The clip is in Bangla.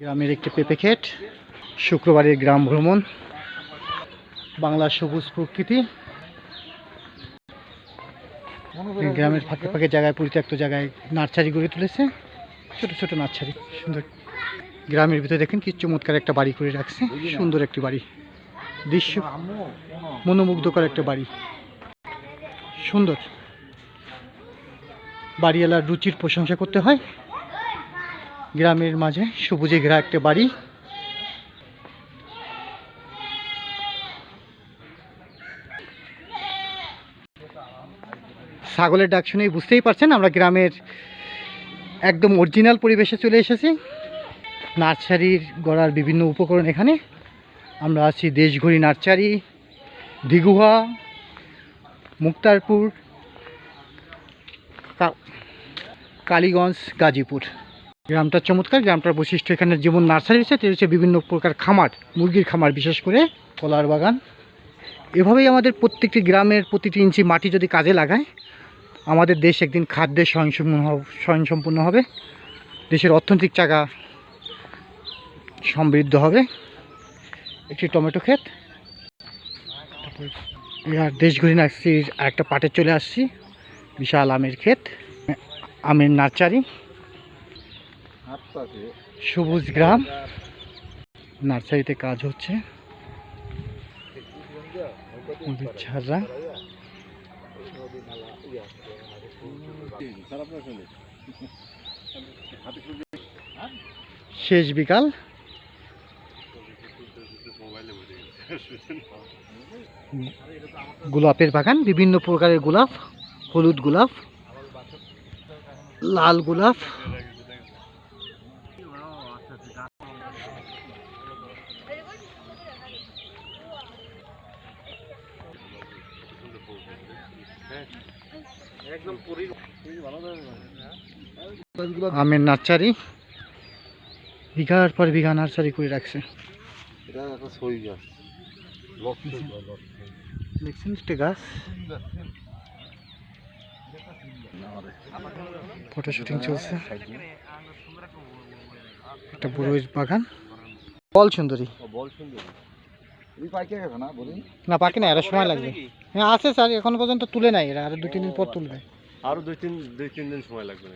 গ্রামের একটি পেঁপে ক্ষেত, শুক্রবারের গ্রাম ভ্রমণ, বাংলার সবুজ প্রকৃতি। গ্রামের ফাঁকে ফাঁকে জায়গায়, পরিত্যক্ত জায়গায় নার্সারি গড়ে তুলেছে, ছোট ছোট নার্সারি, সুন্দর। গ্রামের ভিতরে দেখেন কি চমৎকার একটা বাড়ি করে রাখছে, সুন্দর একটি বাড়ি। দৃশ্য মনোমুগ্ধকর একটা বাড়ি, সুন্দর। বাড়িওয়ালার রুচির প্রশংসা করতে হয়। গ্রামের মাঝে সবুজে ঘেরা একটা বাড়ি। ছাগলের ডাক শুনেই বুঝতেই পারছেন আমরা গ্রামের একদম অরিজিনাল পরিবেশে চলে এসেছি। নার্সারির গড়ার বিভিন্ন উপকরণ এখানে। আমরা আছি দেশঘড়ি নার্সারি দিগুহা মুক্তারপুর কালীগঞ্জ, গাজীপুর। গ্রামটা চমৎকার, গ্রামটার বৈশিষ্ট্য এখানে যেমন নার্সারি রয়েছে, তেমনি হচ্ছে বিভিন্ন প্রকার খামার, মুরগির খামার বিশেষ করে কলার বাগান। এভাবেই আমাদের প্রত্যেকটি গ্রামের প্রতিটি ইঞ্চি মাটি যদি কাজে লাগায়, আমাদের দেশ একদিন খাদ্যে স্বয়ংসম্পূর্ণ স্বয়ংসম্পূর্ণ হবে। দেশের অর্থনৈতিক চাকা সমৃদ্ধ হবে। একটি টমেটো ক্ষেত। আর দেশঘড়ি নার্সারির আরেকটা পাটে চলে আসছি, বিশাল আমের ক্ষেত, আমের নার্সারি। সবুজ গ্রাম। নার্সারিতে কাজ হচ্ছে। শেষ বিকাল। গোলাপের বাগান, বিভিন্ন প্রকারের গোলাপ, হলুদ গোলাপ, লাল গোলাপ। আমের নার্সারি। বিঘার পর বিঘা নার্সারি করে রাখছে। গাছ? ফটো শুটিং চলছে। একটা বড়ইয়ের বাগান। বল সুন্দরী বল সুন্দর। না পাকে না এরা সময় লাগবে। হ্যাঁ আছে স্যার এখন পর্যন্ত তুলে নাই এরা আরও দু তিন দিন পর তুলবে। আরও দুই তিন দুই তিন দিন সময় লাগবে